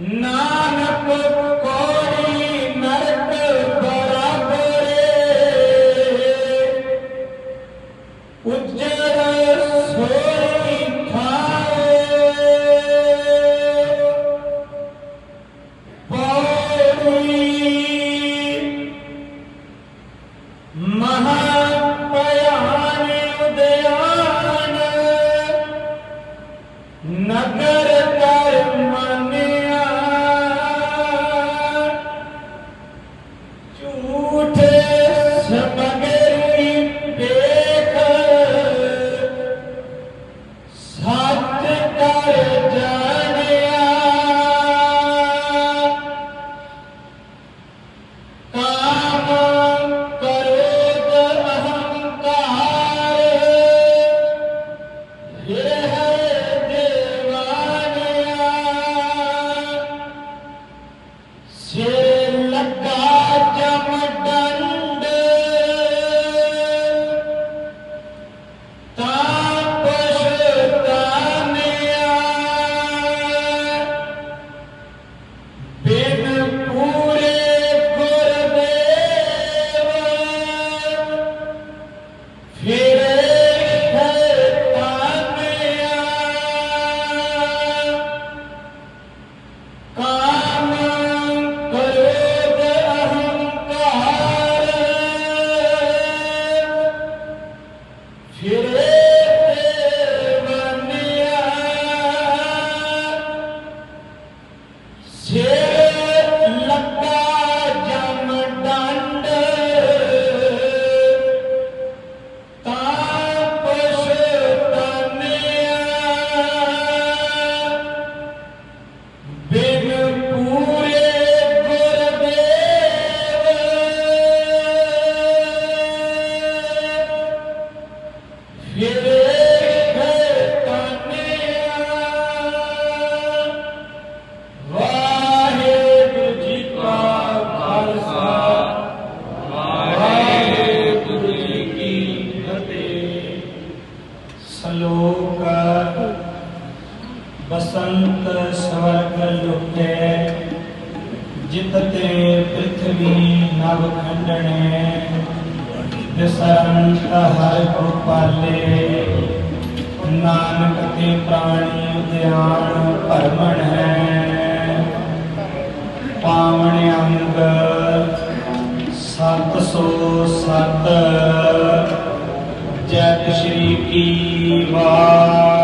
ਨਾਨਕ ਕੋੜੀ ਨਰਕ ਬਰਾਬਰੇ ਉਜਰ ਸੋਈ ਖਾਏ। ਪੌੜੀ ਮਹਾਪਿਆਨ ਉਦਿਆਨ ਨਗਰ ਸੇ ਲੱਗਾ ਜਮ 6 ਲੱਖਾਂ ਸੰਤ ਸਵਰਗ ਲੁਟੇ ਜਿਤ ਤੇ ਪ੍ਰਿਥਵੀ ਨਵ ਖੰਡਣੇ ਵਿਸਰੰਤ ਹਰਿ ਗੋਪਾਲੇ, ਨਾਨਕ ਤੇ ਪ੍ਰਾਣੀ ਉਦਿਆਨ ਭਰਮਣ ਹੈ। ਪਾਵਨ ਅੰਗ ਸਤ ਸੋ ਸਤ, ਜੈ ਸ਼੍ਰੀ ਕੀ ਵਾਰ